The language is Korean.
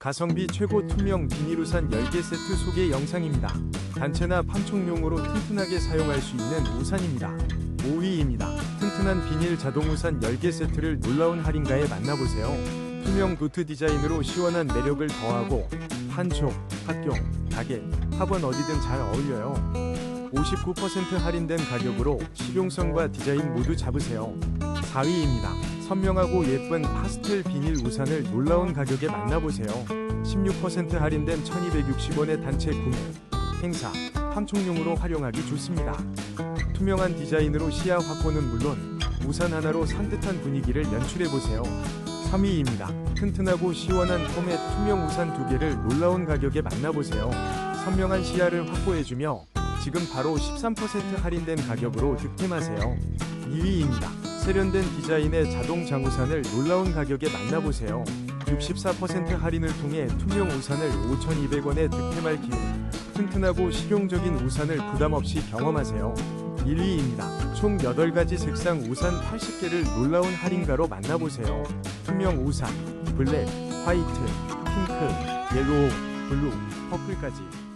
가성비 최고 투명 비닐우산 10개 세트 소개 영상입니다. 단체나 판촉용으로 튼튼하게 사용할 수 있는 우산입니다. 5위입니다. 튼튼한 비닐 자동우산 10개 세트를 놀라운 할인가에 만나보세요. 투명 노트 디자인으로 시원한 매력을 더하고 판촉, 학교, 가게, 학원 어디든 잘 어울려요. 59% 할인된 가격으로 실용성과 디자인 모두 잡으세요. 4위입니다. 선명하고 예쁜 파스텔 비닐 우산을 놀라운 가격에 만나보세요. 16% 할인된 1260원의 단체 구매, 행사, 판촉용으로 활용하기 좋습니다. 투명한 디자인으로 시야 확보는 물론 우산 하나로 산뜻한 분위기를 연출해보세요. 3위입니다. 튼튼하고 시원한 폼의 투명 우산 두 개를 놀라운 가격에 만나보세요. 선명한 시야를 확보해주며 지금 바로 13% 할인된 가격으로 득템하세요. 2위입니다. 세련된 디자인의 자동 장우산을 놀라운 가격에 만나보세요. 64% 할인을 통해 투명 우산을 5,200원에 득템할 기회. 튼튼하고 실용적인 우산을 부담 없이 경험하세요. 1위입니다. 총 8가지 색상 우산 80개를 놀라운 할인가로 만나보세요. 투명 우산, 블랙, 화이트, 핑크, 옐로우, 블루, 퍼플까지